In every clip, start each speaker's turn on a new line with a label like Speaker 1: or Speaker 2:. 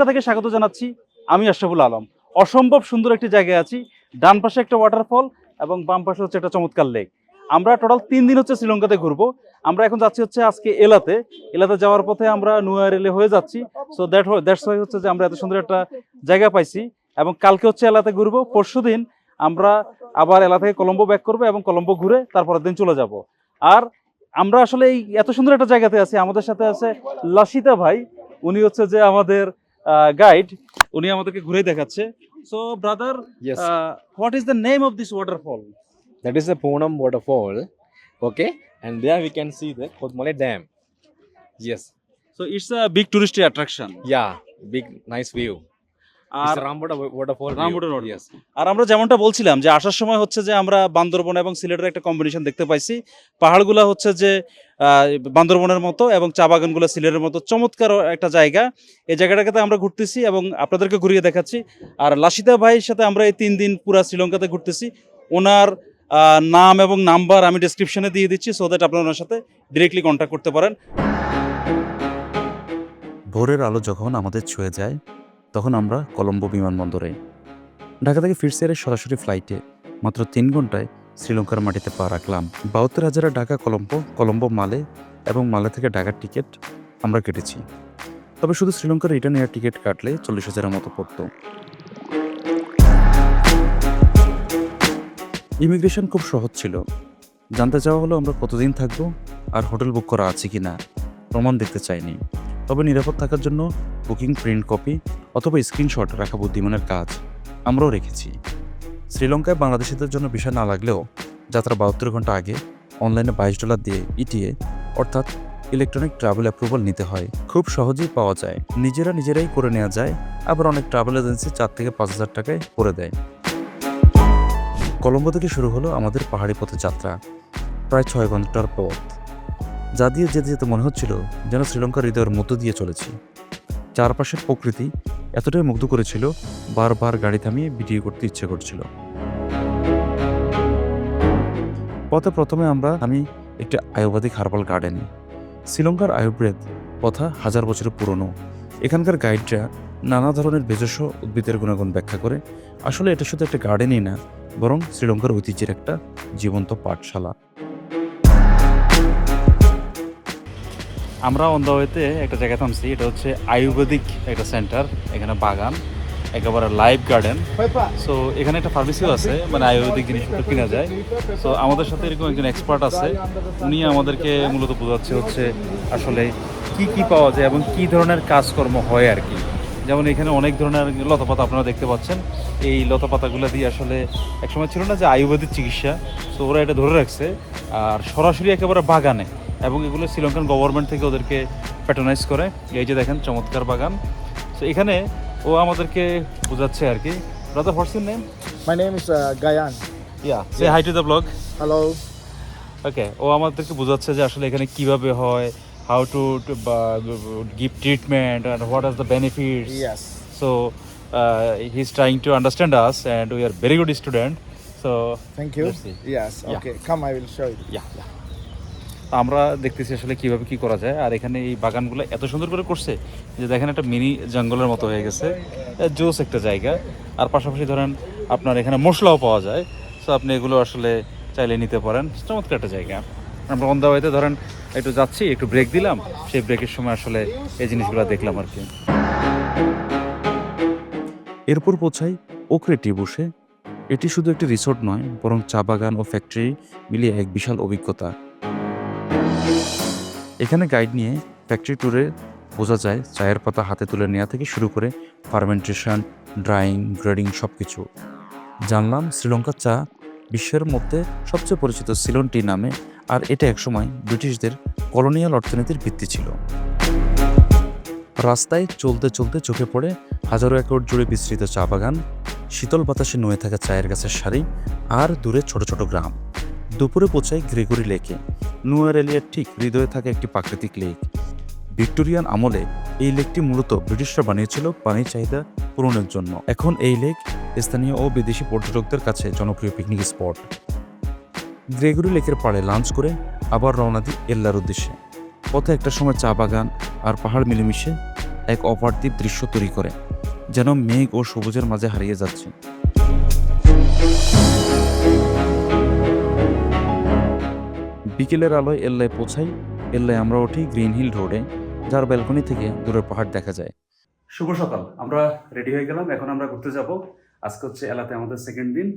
Speaker 1: শ্রীলঙ্কা থেকে স্বাগত জানাচ্ছি আমি আশরাফুল আলম। অসম্ভব সুন্দর একটি জায়গায় আছি। ডান পাশে একটা ওয়াটারফল এবং বাম পাশে হচ্ছে একটা চমৎকার লেক আমরা টোটাল তিন দিন হচ্ছে শ্রীলঙ্কাতে ঘুরবো। আমরা এখন যাচ্ছি হচ্ছে আজকে এলাতে। এলাতে যাওয়ার পথে আমরা নুয়া রেলে হয়ে যাচ্ছি। সো দ্যাট দ্যাটস ওয়াই হচ্ছে যে আমরা এত সুন্দর একটা জায়গা পাইছি এবং কালকে হচ্ছে এলাতে ঘুরবো। পরশু দিন আমরা আবার এলা থেকে কলম্বো ব্যাক করব এবং কলম্বো ঘুরে তারপরের দিন চলে যাব। আর আমরা আসলে এই এত সুন্দর একটা জায়গাতে আছি। আমাদের সাথে আছে লাসিতা ভাই। উনি হচ্ছে যে আমাদের গাইড উনি আমাদেরকে ঘুরে দেখাচ্ছে। So brother what is the name of this waterfall
Speaker 2: that is the Ponam waterfall okay and there we can see the Kotmale dam yes
Speaker 1: so it's a big tourist attraction
Speaker 2: yeah big nice view
Speaker 1: আর আমরা যেমনটা বলছিলাম যে আসার সময় হচ্ছে যে আমরা বান্দরবন এবং সিলেটের একটা কম্বিনেশন দেখতে পাইছি। পাহাড়গুলো হচ্ছে যে বান্দরবনের মতো এবং চা বাগানগুলো সিলেটের মতো চমৎকার একটা জায়গা। এই জায়গাটাকে আমরা ঘুরতেছি এবং আপনাদেরকে ঘুরিয়ে দেখাচ্ছি। আর লাসিতা ভাইয়ের সাথে আমরা এই তিন দিন পুরা শ্রীলঙ্কাতে ঘুরতেছি। ওনার নাম এবং নাম্বার আমি ডিসক্রিপশনে দিয়ে দিচ্ছি সো দ্যাট আপনারা ওনার সাথে ডিরেক্টলি কন্ট্যাক্ট করতে পারেন।
Speaker 3: ভোরের আলো যখন আমাদের ছুঁয়ে যায় তখন আমরা কলম্বো বিমানবন্দরে, ঢাকা থেকে ফিরসিয়ারের সরাসরি ফ্লাইটে মাত্র তিন ঘন্টায় শ্রীলঙ্কার মাটিতে পা রাখলাম। বাহাত্তর হাজারের ঢাকা কলম্বো কলম্বো মালে এবং মালে থেকে ঢাকার টিকিট আমরা কেটেছি। তবে শুধু শ্রীলঙ্কার রিটার্ন এয়ার টিকিট কাটলে চল্লিশ হাজারের মতো পড়তো। ইমিগ্রেশন খুব সহজ ছিল। জানতে চাওয়া হলো আমরা কতদিন থাকব আর হোটেল বুক করা আছে কি না প্রমাণ দেখতে চাইনি। তবে নিরাপদ থাকার জন্য বুকিং প্রিন্ট কপি অথবা স্ক্রিনশট রাখা বুদ্ধিমানের কাজ আমরাও রেখেছি। শ্রীলঙ্কায় বাংলাদেশিদের জন্য বিষয় না লাগলেও যাত্রা বাহাত্তর ঘণ্টা আগে অনলাইনে বাইশ ডলার দিয়ে ইটিএ অর্থাৎ ইলেকট্রনিক ট্রাভেল অ্যাপ্রুভাল নিতে হয়। খুব সহজেই পাওয়া যায়। নিজেরা নিজেরাই করে নেওয়া যায়, আবার অনেক ট্রাভেল এজেন্সি চার থেকে পাঁচ হাজার টাকায় করে দেয়। কলম্বো থেকে শুরু হলো আমাদের পাহাড়ি পথে যাত্রা। প্রায় ছয় ঘণ্টার পথ। যা দিয়ে যেতে যেতে মনে হচ্ছিল যেন শ্রীলঙ্কার হৃদয়ের মধ্য দিয়ে চলেছি। চারপাশের প্রকৃতি এতটাই মুগ্ধ করেছিল, বারবার গাড়ি থামিয়ে ভিডিও করতে ইচ্ছে করছিল। পথে প্রথমে আমরা আমি একটি আয়ুর্বেদিক হার্বাল গার্ডেনে। শ্রীলঙ্কার আয়ুর্বেদ কথা হাজার বছরের পুরনো। এখানকার গাইডরা নানা ধরনের ভেষজ উদ্ভিদের গুণাগুণ ব্যাখ্যা করে, আসলে এটা শুধু একটা গার্ডেনই না, বরং শ্রীলঙ্কার ঐতিহ্যের একটা জীবন্ত পাঠশালা।
Speaker 1: আমরা অন দ্য ওয়েতে একটা জায়গায় থামছি এটা হচ্ছে আয়ুর্বেদিক একটা সেন্টার এখানে বাগান একেবারে লাইভ গার্ডেন সো এখানে একটা ফার্মেসিও আছে মানে আয়ুর্বেদিক জিনিসপত্র কিনা যায়। সো আমাদের সাথে এরকম একজন এক্সপার্ট আছে উনি আমাদেরকে মূলত বোঝাচ্ছে হচ্ছে আসলে কি কি পাওয়া যায় এবং কি ধরনের কাজকর্ম হয় আর কি। যেমন এখানে অনেক ধরনের লতাপাতা আপনারা দেখতে পাচ্ছেন। এই লতাপাতাগুলো দিয়ে আসলে একসময় ছিল না যে আয়ুর্বেদিক চিকিৎসা তো ওরা এটা ধরে রাখছে। আর সরাসরি একেবারে বাগানে এবং এগুলো শ্রীলঙ্কান গভর্নমেন্ট থেকে ওদেরকে প্যাট্রোনাইজ করে এই যে দেখেন চমৎকার বাগান তো এখানে ও আমাদেরকে বোঝাচ্ছে আর কি brother what's your name
Speaker 4: my name is Gayan
Speaker 1: yeah say hi to the blog
Speaker 4: hello
Speaker 1: okay ও আমাদেরকে বোঝাচ্ছে যে আসলে এখানে কীভাবে হয় how to give treatment and what are the
Speaker 4: benefit.
Speaker 1: So he is trying to understand us and we are very good student so
Speaker 4: Thank you.
Speaker 1: Let's see.
Speaker 4: Yes.
Speaker 1: Yeah.
Speaker 4: Okay. Come, I will show you.
Speaker 1: Yeah আমরা দেখতেছি আসলে কীভাবে কি করা যায়। আর এখানে এই বাগানগুলো এত সুন্দর করে করছে যে দেখেন একটা মিনি জঙ্গলের মতো হয়ে গেছে। জোস একটা জায়গা। আর পাশাপাশি ধরেন আপনার এখানে মশলাও পাওয়া যায়। সো আপনি এগুলো আসলে চাইলে নিতে পারেন। চমৎকার একটা জায়গা। আমরা অন ধরেন একটু যাচ্ছি, একটু ব্রেক দিলাম। সেই ব্রেকের সময় আসলে এই জিনিসগুলো দেখলাম আর কি।
Speaker 3: এরপর পৌঁছাই ওকরে টিবুসে। এটি শুধু একটি রিসোর্ট নয়, বরং চা বাগান ও ফ্যাক্টরি মিলিয়ে এক বিশাল অভিজ্ঞতা। এখানে গাইড নিয়ে ফ্যাক্টরি ট্যুরে বোঝা যায় চায়ের পাতা হাতে তুলে নেওয়া থেকে শুরু করে ফার্মেন্টেশন ড্রাইং গ্রেডিং সব কিছু জানলাম শ্রীলঙ্কার চা বিশ্বের মধ্যে সবচেয়ে পরিচিত সিলন টি নামে, আর এটা একসময় ব্রিটিশদের কলোনিয়াল অর্থনীতির ভিত্তি ছিল। রাস্তায় চলতে চলতে চোখে পড়ে হাজারো একর জুড়ে বিস্তৃত চা বাগান, শীতল বাতাসে নয়ে থাকা চায়ের গাছের সারি, আর দূরে ছোট ছোট গ্রাম। দুপুরে পৌঁছায় গ্রেগরি লেকে। নুয়ার এলিয়ার ঠিক হৃদয়ে থাকা একটি প্রাকৃতিক লেক। ভিক্টোরিয়ান আমলে এই লেকটি মূলত ব্রিটিশরা বানিয়েছিল পানির চাহিদা পূরণের জন্য। এখন এই লেক স্থানীয় ও বিদেশি পর্যটকদের কাছে জনপ্রিয় পিকনিক স্পট। গ্রেগরি লেকের পাড়ে লাঞ্চ করে আবার রওনা দিই এল্লার উদ্দেশ্যে। পথে একটা সময় চা বাগান আর পাহাড় মিলেমিশে এক অপার্থিব দৃশ্য তৈরি করে, যেন মেঘ ও সবুজের মাঝে হারিয়ে যাচ্ছে। বিকেলের আলোয় এল্লায় পৌঁছাই, এল্লায় আমরা উঠি গ্রিন হিল রোডে, যার ব্যালকনি থেকে দূরের পাহাড় দেখা যায়।
Speaker 1: শুভ সকাল। আমরা রেডি হয়ে গেলাম, এখন আমরা ঘুরতে যাব। আজকে হচ্ছে এলাতে আমাদের সেকেন্ড দিন,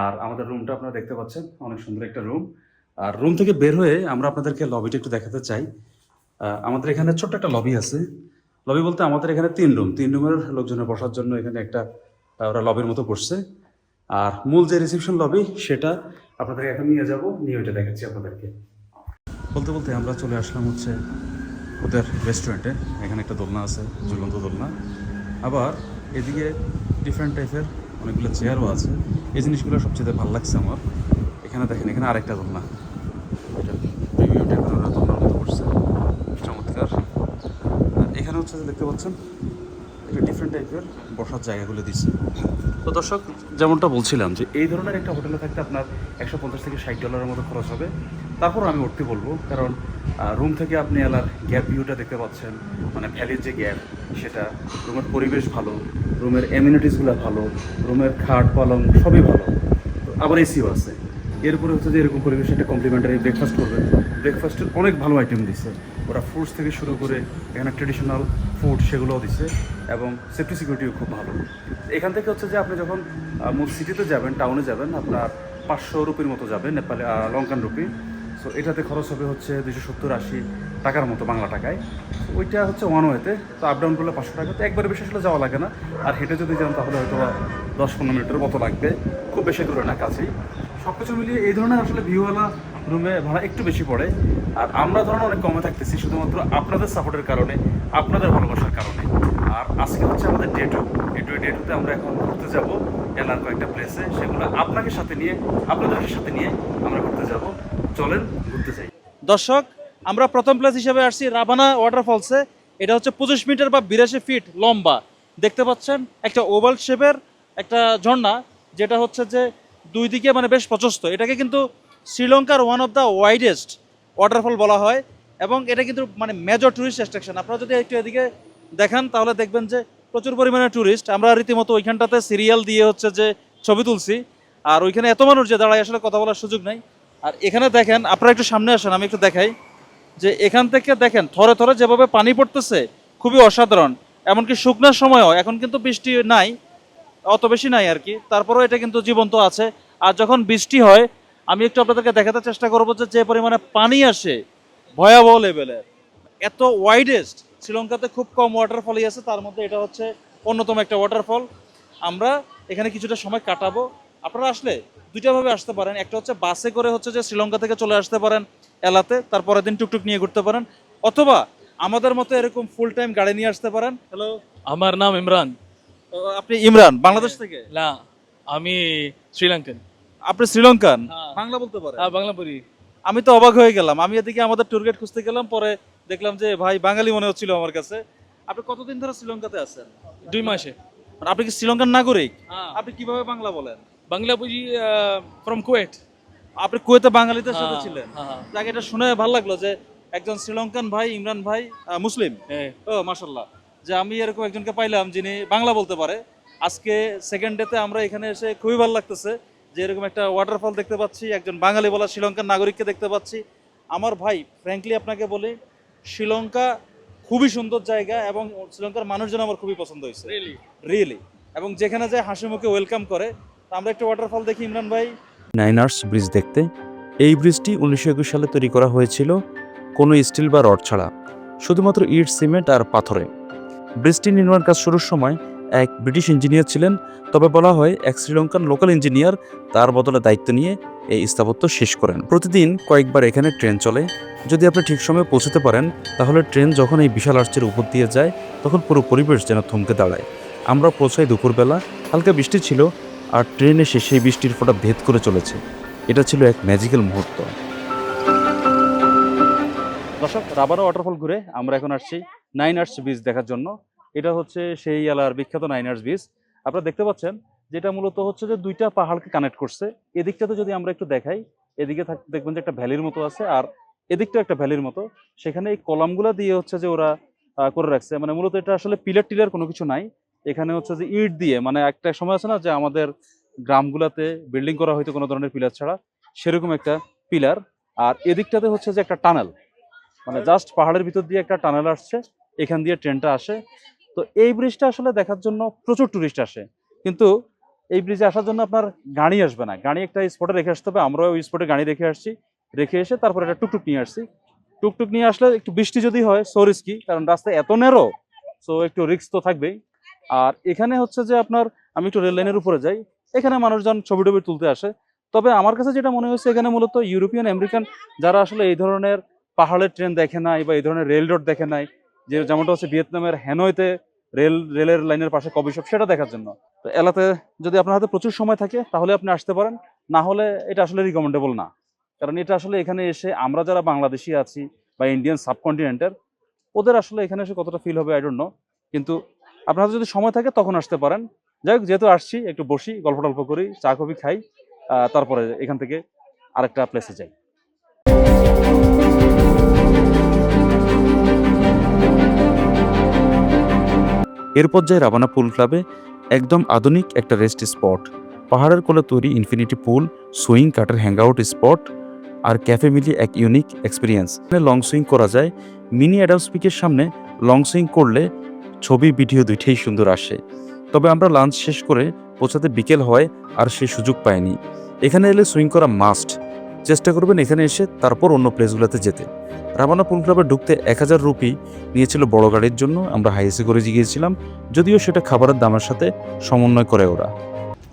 Speaker 1: আর আমাদের রুমটা আপনারা দেখতে পাচ্ছেন, অনেক সুন্দর একটা রুম আর রুম থেকে বের হয়ে আমরা আপনাদেরকে লবিটা একটু দেখাতে চাই। আমাদের এখানে ছোট্ট একটা লবি আছে। লবি বলতে আমাদের এখানে তিন রুম তিন রুমের লোকজনের বসার জন্য এখানে একটা ওরা লবির মতো করছে আর মূল যে রিসেপশন লবি সেটা আপনাদেরকে এখন নিয়ে যাব, নিয়ে ওইটা দেখাচ্ছি আপনাদেরকে। বলতে বলতে আমরা চলে আসলাম হচ্ছে ওদের রেস্টুরেন্টে এখানে একটা দোলনা আছে, ঝুলন্ত দোলনা। আবার এদিকে ডিফারেন্ট টাইপের অনেকগুলো চেয়ারও আছে। এই জিনিসগুলো সবচেয়ে ভালো লাগছে আমার। এখানে দেখেন, এখানে আরেকটা দোলনা। করছে চমৎকার। আর এখানে হচ্ছে দেখতে পাচ্ছেন এটা ডিফারেন্ট টাইপের বসার জায়গাগুলো দিচ্ছে তো দর্শক, যেমনটা বলছিলাম যে এই ধরনের একটা হোটেলে থাকতে আপনার একশো পঞ্চাশ থেকে ষাট ডলারের মতো খরচ হবে। তারপর আমি উঠতে বলব, কারণ রুম থেকে আপনি এলার গ্যাপ ভিউটা দেখতে পাচ্ছেন। মানে ভ্যালির যে গ্যাপ সেটা রুমের পরিবেশ ভালো, রুমের এমিউনিটিসগুলো ভালো, রুমের খাট, পালং সবই ভালো। আবার এসিও আছে। এরপরে হচ্ছে যে এরকম পরিবেশে একটা কমপ্লিমেন্টারি ব্রেকফাস্ট করবেন ব্রেকফাস্টের অনেক ভালো আইটেম দিচ্ছে ওরা ফ্রুটস থেকে শুরু করে এখানে ট্রেডিশনাল ফুড সেগুলোও দিচ্ছে এবং সেফটি সিকিউরিটিও খুব ভালো। এখান থেকে হচ্ছে যে আপনি যখন মূল সিটিতে যাবেন টাউনে যাবেন, আপনার পাঁচশো রুপির মতো যাবে, নেপালে লঙ্কান রুপি সো এটাতে খরচ হবে হচ্ছে দুশো সত্তর আশি টাকার মতো বাংলা টাকায়। ওইটা হচ্ছে ওয়ান ওয়েতে তো। আপ ডাউন করলে পাঁচশো টাকা। তো একবারে বেশি আসলে যাওয়া লাগে না। আর হেঁটে যদি যান তাহলে হয়তো দশ পনেরো মিনিটের মতো লাগবে। খুব বেশি দূরে না, কাছেই। সব কিছু মিলিয়ে এই ধরনের আসলে ভিউওয়ালা রুমে ভাড়া একটু বেশি পড়ে। আর আমরা ধরুন অনেক কমে থাকতেছি, শুধুমাত্র আপনাদের সাপোর্টের কারণে, আপনাদের ভালোবাসার কারণে। আর আজকে হচ্ছে আমাদের ডে টু এই টু ডে টুতে আমরা এখন ঘুরতে যাব এলার কয়েকটা প্লেসে সেগুলো আপনাকে সাথে নিয়ে আপনাদের সাথে নিয়ে আমরা ঘুরতে যাব। চলেন ঘুরতে যাই।
Speaker 5: দর্শক, আমরা প্রথম প্লেস হিসেবে আসছি রাবানা ওয়াটারফলসে এটা হচ্ছে পঁচিশ মিটার বা বিরাশি ফিট লম্বা। দেখতে পাচ্ছেন, একটা ওভাল শেপের একটা ঝর্ণা, যেটা হচ্ছে যে দুই দিকে মানে বেশ প্রশস্ত। এটাকে কিন্তু শ্রীলঙ্কার one of the widest waterfall বলা হয় এবং এটা কিন্তু মানে মেজর টুরিস্ট অ্যাট্রাকশন আপনারা যদি একটু এদিকে দেখান, তাহলে দেখবেন যে প্রচুর পরিমাণে ট্যুরিস্ট আমরা রীতিমতো ওইখানটাতে সিরিয়াল দিয়ে হচ্ছে যে ছবি তুলছি। আর ওইখানে এত মানুষ যে দাঁড়ায় আসলে কথা বলার সুযোগ নাই। আর এখানে দেখেন, আপনারা একটু সামনে আসেন, আমি একটু দেখাই। যে এখান থেকে দেখেন, থরে থরে যেভাবে পানি পড়তেছে, খুবই অসাধারণ। এমনকি শুকনার সময়ও, এখন কিন্তু বৃষ্টি নাই। অত বেশি নাই আর কি। তারপরেও এটা কিন্তু জীবন্ত আছে। আর যখন বৃষ্টি হয়, আমি একটু আপনাদেরকে দেখাতে চেষ্টা করব যে যে পরিমাণে পানি আসে ভয়াবহ লেভেলের এত ওয়াইডেস্ট শ্রীলঙ্কাতে খুব কম ওয়াটারফলই আছে। তার মধ্যে এটা হচ্ছে অন্যতম একটা ওয়াটারফল আমরা এখানে কিছুটা সময় কাটাবো। আপনারা আসলে দুইটাভাবে আসতে পারেন। একটা হচ্ছে বাসে করে হচ্ছে যে, শ্রীলঙ্কা থেকে চলে আসতে পারেন এলাতে, তারপরের দিন টুকটুক নিয়ে ঘুরতে পারেন। অথবা আমাদের মতো এরকম ফুল টাইম গাড়ি নিয়ে আসতে পারেন। হ্যালো
Speaker 6: আমার নাম ইমরান।
Speaker 5: আপনি ইমরান বাংলাদেশ থেকে?
Speaker 6: না আমি শ্রীলঙ্কান।
Speaker 5: আপনি শ্রীলঙ্কান?
Speaker 6: হ্যাঁ।
Speaker 5: বাংলা বলতে পারেন?
Speaker 6: হ্যাঁ বাংলাপুরি
Speaker 5: আমি তো অবাক হয়ে গেলাম। আমি এদিকে আমাদের ট্যুর গাইড খুঁজতে গেলাম পরে দেখলাম যে ভাই বাঙালি মনে হচ্ছিল আমার কাছে। আপনি কতদিন ধরে শ্রীলঙ্কাতে আছেন?
Speaker 6: দুই মাসে।
Speaker 5: মানে আপনি কি শ্রীলঙ্কার নাগরিক?
Speaker 6: হ্যাঁ।
Speaker 5: আপনি কীভাবে বাংলা বলেন?
Speaker 6: বাংলা বুঝি ফ্রম কুয়েট
Speaker 5: আপনি কুয়েতে বাঙালিদের সাথে
Speaker 6: হ্যাঁ,
Speaker 5: ছিলেন।
Speaker 6: হ্যাঁ, হ্যাঁ।
Speaker 5: এটা শুনে ভালো লাগল যে একজন শ্রীলঙ্কান ভাই ইমরান ভাই মুসলিম।
Speaker 6: হ্যাঁ।
Speaker 5: ও মাশাল্লাহ যে আমি এরকম একজনকে পাইলাম যিনি বাংলা বলতে পারে। আজকে সেকেন্ড ডেতে আমরা এখানে এসে খুবই ভালো লাগতেছে যে এরকম একটা ওয়াটারফল দেখতে পাচ্ছি একজন বাঙালি বলা শ্রীলঙ্কার নাগরিককে দেখতে পাচ্ছি। আমার ভাই ফ্র্যাঙ্কলি আপনাকে বলি শ্রীলঙ্কা খুবই সুন্দর জায়গা এবং শ্রীলঙ্কার মানুষজন আমার খুবই পছন্দ হয়েছে।
Speaker 6: রিয়েলি
Speaker 5: রিয়েলি এবং যেখানে যায় হাসি মুখে ওয়েলকাম করে। তা আমরা একটা ওয়াটারফল দেখি ইমরান ভাই।
Speaker 3: নাইনার্স ব্রিজ দেখতে। এই ব্রিজটি উনিশশো একুশ সালে তৈরি করা হয়েছিল কোনো স্টিল বা রড ছাড়া। শুধুমাত্র ইট সিমেন্ট আর পাথরে। ব্রিজটি নির্মাণ কাজ শুরুর সময় এক ব্রিটিশ ইঞ্জিনিয়ার ছিলেন। তবে বলা হয় এক শ্রীলঙ্কান লোকাল ইঞ্জিনিয়ার তার বদলে দায়িত্ব নিয়ে এই স্থাপত্য শেষ করেন। প্রতিদিন কয়েকবার এখানে ট্রেন চলে। যদি আপনি ঠিক সময়ে পৌঁছতে পারেন, তাহলে ট্রেন যখন এই বিশাল আর্চের উপর দিয়ে যায়, তখন পুরো পরিবেশ যেন থমকে দাঁড়ায়। আমরা পৌঁছাই দুপুরবেলা, হালকা বৃষ্টি ছিল, আর ট্রেনে এসে সেই বৃষ্টির ফোঁটা ভেদ করে চলেছে। এটা ছিল এক ম্যাজিক্যাল মুহূর্ত।
Speaker 5: দর্শক, রাবারও ওয়াটারফল ঘুরে আমরা এখন আসছি। নাইন আর্টস বিচ দেখার জন্য। এটা হচ্ছে সেই এলার বিখ্যাত নাইন আর্টস বিচ আপনারা দেখতে পাচ্ছেন, যেটা মূলত হচ্ছে যে দুইটা পাহাড়কে কানেক্ট করছে। এদিকটাতে যদি আমরা একটু দেখাই, এদিকে দেখবেন যে একটা ভ্যালির মতো আছে, আর এদিকটা একটা ভ্যালির মতো। সেখানে এই কলামগুলা দিয়ে হচ্ছে যে ওরা
Speaker 1: করে রাখছে। মানে মূলত এটা আসলে পিলার টিলার কোনো কিছু নাই। এখানে হচ্ছে যে ইট দিয়ে মানে একটা সময় আছে না যে আমাদের গ্রামগুলোতে বিল্ডিং করা হয়তো কোনো ধরনের পিলার ছাড়া, সেরকম একটা পিলার আর এদিকটাতে হচ্ছে যে একটা টানেল মানে জাস্ট পাহাড়ের ভিতর দিয়ে একটা টানেল আসছে। এখান দিয়ে ট্রেনটা আসে। তো এই ব্রিজটা আসলে দেখার জন্য প্রচুর টুরিস্ট আসে। কিন্তু এই ব্রিজে আসার জন্য আপনার গাড়ি আসবে না। গাড়ি একটা স্পটে রেখে আসতে হবে। আমরাও ওই স্পটে গাড়ি রেখে আসছি। রেখে এসে তারপর একটা টুকটুক নিয়ে আসছি। টুকটুক নিয়ে আসলে একটু বৃষ্টি যদি হয় সো রিস্কি কারণ রাস্তা এত নেরো সো একটু রিস্ক তো থাকবেই। আর এখানে হচ্ছে যে আপনার, আমি একটু রেল লাইনের উপরে যাই। এখানে মানুষজন ছবি টবি তুলতে আসে। তবে আমার কাছে যেটা মনে হয়েছে, এখানে মূলত ইউরোপিয়ান আমেরিকান যারা আসলে এই ধরনের পাহাড়ের ট্রেন দেখে নাই বা এই ধরনের রেল রোড দেখে নাই যে যেমনটা হচ্ছে ভিয়েতনামের হ্যানয়তে রেল, রেলের লাইনের পাশে কবি শপ, সেটা দেখার জন্য। তো এলাতে যদি আপনার হাতে প্রচুর সময় থাকে, তাহলে আপনি আসতে পারেন। না হলে এটা আসলে রিকমেন্ডেবল না। কারণ এটা আসলে এখানে এসে আমরা যারা বাংলাদেশি আছি বা ইন্ডিয়ান সাবকন্টিনেন্টের ওদের আসলে এখানে এসে কতটা ফিল হবে আই নো কিন্তু আপনার হাতে যদি সময় থাকে, তখন আসতে পারেন। যাই হোক, যেহেতু আসছি, একটু বসি, গল্প টল্প করি, চা কফি খাই তারপরে এখান থেকে আরেকটা প্লেসে যাই।
Speaker 3: এরপর যায় রাবানা পুল ক্লাবে একদম আধুনিক একটা রেস্ট স্পট পাহাড়ের কোলে তৈরি ইনফিনিটি পুল সুইং কাটের হ্যাংআউট স্পট আর ক্যাফে মিলিয়ে এক ইউনিক এক্সপিরিয়েন্স এখানে লং সুইং করা যায়। মিনি অ্যাডাম স্পিকের সামনে লং সুইং করলে ছবি ভিডিও দুইটাই সুন্দর আসে। তবে আমরা লাঞ্চ শেষ করে পৌঁছাতে বিকেল হয় আর সে সুযোগ পাইনি। এখানে এলে সুইং করা মাস্ট চেষ্টা করবেন এখানে এসে তারপর অন্য প্লেসগুলোতে যেতে। রাবানা পুল ক্লাবে ঢুকতে এক হাজার রুপি নিয়েছিল বড় গাড়ির জন্য। আমরা হাইসে করে গিয়েছিলাম যদিও সেটা খাবারের দামের সাথে সমন্বয় করে ওরা।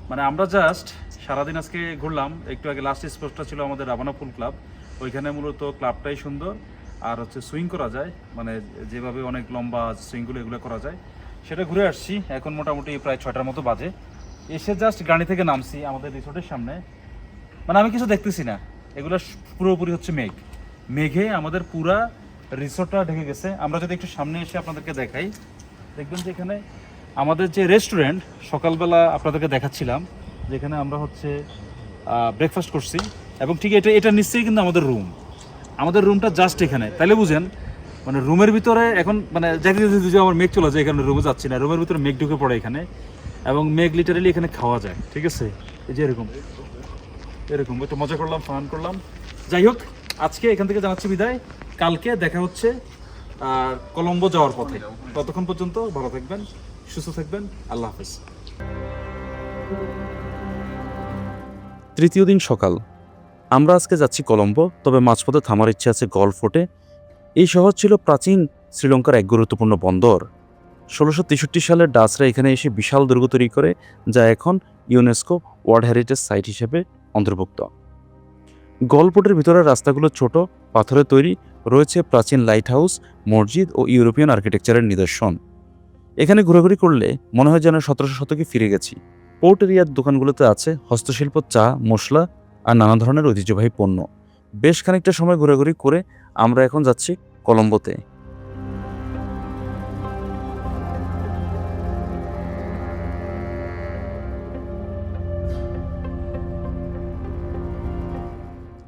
Speaker 1: মানে আমরা জাস্ট সারাদিন আজকে ঘুরলাম। একটু আগে লাস্ট স্পটটা ছিল আমাদের রাবানা ফুল ক্লাব। ওইখানে মূলত ক্লাবটাই সুন্দর। আর হচ্ছে সুইং করা যায়। মানে যেভাবে অনেক লম্বা সুইংগুলো এগুলো করা যায়। সেটা ঘুরে আসছি। এখন মোটামুটি প্রায় ছয়টার মতো বাজে। এসে জাস্ট গাড়ি থেকে নামছি আমাদের রিসোর্টের সামনে। মানে আমি কিছু দেখতেছি না। এগুলো পুরোপুরি হচ্ছে মেঘ। মেঘে আমাদের পুরা রিসোর্টটা ঢেকে গেছে। আমরা যদি একটু সামনে এসে আপনাদেরকে দেখাই, দেখবেন যে এখানে আমাদের যে রেস্টুরেন্ট সকালবেলা আপনাদেরকে দেখাচ্ছিলাম, যেখানে আমরা হচ্ছে ব্রেকফাস্ট করছি। এবং ঠিক এটা এটা নিশ্চয়ই কিন্তু আমাদের রুম আমাদের রুমটা জাস্ট এখানে। তাইলে বুঝেন মানে রুমের ভিতরে এখন মানে যাকে যদি যে আমার মেঘ চলে যায়, এখানে রুমে যাচ্ছি না। রুমের ভিতরে মেঘ ঢুকে পড়ে এখানে। এবং মেঘ লিটারালি এখানে খাওয়া যায়, ঠিক আছে? এই যে এরকম। এরকম একটু মজা করলাম ফান করলাম। যাই হোক আজকে এখান থেকে জানাচ্ছি বিদায়। কালকে দেখা হচ্ছে আর কলম্বো যাওয়ার পথে। ততক্ষণ পর্যন্ত ভালো থাকবেন, সুস্থ থাকবেন, আল্লাহ হাফেজ।
Speaker 3: তৃতীয় দিন সকাল। আমরা আজকে যাচ্ছি কলম্বো, তবে মাঝপথে থামার ইচ্ছে আছে গল্ফ ফোর্টে এই শহর ছিল প্রাচীন শ্রীলঙ্কার এক গুরুত্বপূর্ণ বন্দর। ষোলোশো তেষট্টি সালে ডাচরা এখানে এসে বিশাল দুর্গ তৈরি করে, যা এখন ইউনেস্কো ওয়ার্ল্ড হেরিটেজ সাইট হিসেবে অন্তর্ভুক্ত। গলপোর্টের ভিতরের রাস্তাগুলো ছোট পাথরে তৈরি, রয়েছে প্রাচীন লাইট হাউস মসজিদ ও ইউরোপিয়ান আর্কিটেকচারের নিদর্শন। এখানে ঘোরাঘুরি করলে মনে হয় যেন সতেরোশো শতকে ফিরে গেছি। পোর্ট এরিয়ার দোকানগুলোতে আছে হস্তশিল্প, চা, মশলা আর নানা ধরনের ঐতিহ্যবাহী পণ্য। বেশ খানিকটা সময় ঘোরাঘুরি করে আমরা এখন যাচ্ছি কলম্বোতে।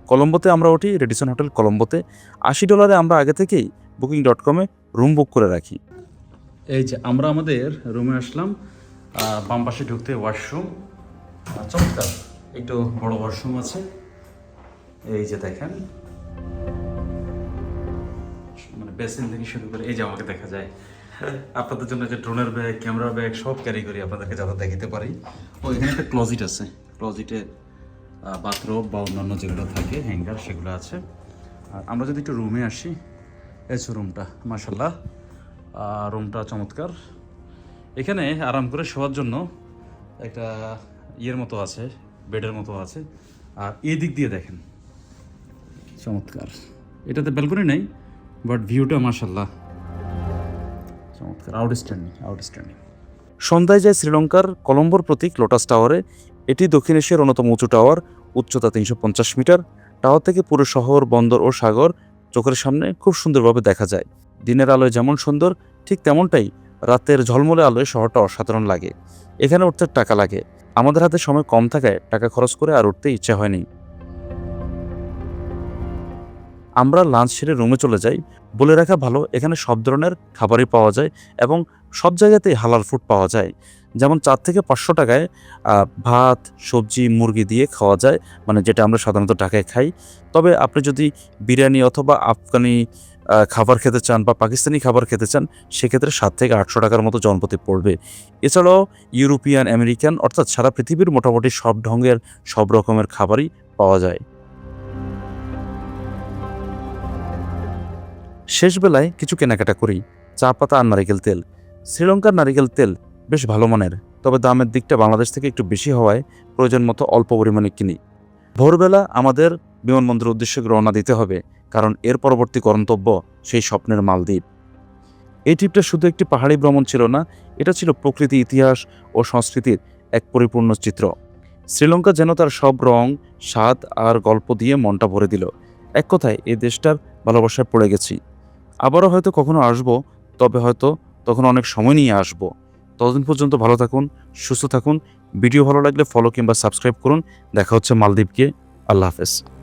Speaker 3: কলম্বোতে আমরা উঠি, রেডিসন হোটেল কলম্বোতে। আশি ডলারে আমরা আগে থেকেই বুকিং ডট কমে রুম বুক করে রাখি।
Speaker 1: এই যে আমরা আমাদের রুমে আসলাম বাম পাশে ঢুকতে ওয়াশরুম চমৎকার, একটু বড় ওয়াশরুম আছে। এই যে দেখেন। মানে বেসিন থেকে শুরু করে, এই যে আমাকে দেখা যায়। আপনাদের জন্য যে ড্রোনের ব্যাগ ক্যামেরা ব্যাগ সব ক্যারি করি, আপনাদেরকে যাতে দেখাতে পারি। ও, এখানে একটা ক্লোজিট আছে। ক্লোজিটে বাথরুম বা অন্যান্য যেগুলো থাকে, হ্যাঙ্গার সেগুলো আছে। আর আমরা যদি একটু রুমে আসি হচ্ছে রুমটা মাসাল্লাহ রুমটা চমৎকার। এখানে আরাম করে শোয়ার জন্য একটা ইয়ের মতো আছে, বেডের মতো আছে। আর এই দিক দিয়ে দেখেন, চমৎকার। এটাতে ব্যালকনি নেই, বাট ভিউটা মাসাল্লাহ চমৎকার আউটস্ট্যান্ডিং আউটস্ট্যান্ডিং
Speaker 3: সন্ধ্যায় যায় শ্রীলঙ্কার কলম্বোর প্রতীক লোটাস টাওয়ারে এটি দক্ষিণ এশিয়ার অন্যতম উঁচু টাওয়ার, উচ্চতা তিনশো পঞ্চাশ মিটার। টাওয়ার থেকে পুরো শহর, বন্দর ও সাগর চোখের সামনে খুব সুন্দরভাবে দেখা যায়। দিনের আলোয় যেমন সুন্দর, ঠিক তেমনটাই রাতের ঝলমলে আলোয় শহরটা অসাধারণ লাগে। এখানে উঠতে টাকা লাগে। আমাদের হাতে সময় কম থাকায় টাকা খরচ করে আর উঠতে ইচ্ছা হয়নি।
Speaker 1: আমরা লাঞ্চ সেরে রুমে চলে যাই। বলে রাখা ভালো, এখানে সব ধরনের খাবারই পাওয়া যায় এবং সব জায়গাতেই হালাল ফুড পাওয়া যায়। যেমন চার থেকে পাঁচশো টাকায় ভাত, সবজি, মুরগি দিয়ে খাওয়া যায় মানে যেটা আমরা সাধারণত ঢাকায় খাই। তবে আপনি যদি বিরিয়ানি অথবা আফগানি খাবার খেতে চান বা পাকিস্তানি খাবার খেতে চান, সেক্ষেত্রে সাত থেকে আটশো টাকার মতো জনপ্রতি পড়বে। এছাড়াও ইউরোপিয়ান, আমেরিকান অর্থাৎ সারা পৃথিবীর মোটামুটি সব ঢঙ্গের, সব রকমের খাবারই পাওয়া যায়। শেষ বেলায় কিছু কেনাকাটা করি। চা পাতা আর নারিকেল তেল। শ্রীলঙ্কার নারিকেল তেল বেশ ভালো মানের। তবে দামের দিকটা বাংলাদেশ থেকে একটু বেশি হওয়ায় প্রয়োজন মতো অল্প পরিমাণে কিনি। ভোরবেলা আমাদের বিমানবন্দরের উদ্দেশ্যে রওনা দিতে হবে, কারণ এর পরবর্তী গন্তব্য সেই স্বপ্নের মালদ্বীপ। এই ট্রিপটা শুধু একটি পাহাড়ি ভ্রমণ ছিল না, এটা ছিল প্রকৃতি, ইতিহাস ও সংস্কৃতির এক পরিপূর্ণ চিত্র। শ্রীলঙ্কা যেন তার সব রং, স্বাদ আর গল্প দিয়ে মনটা ভরে দিল। এক কথায়, এই দেশটার ভালোবাসায় পড়ে গেছি। আবারও হয়তো কখনো আসব, তবে হয়তো তখন অনেক সময় নিয়ে আসব। ততদিন পর্যন্ত ভালো থাকুন, সুস্থ থাকুন। ভিডিও ভালো লাগলে ফলো কিংবা সাবস্ক্রাইব করুন। দেখা হচ্ছে মালদ্বীপকে। আল্লাহ হাফেজ।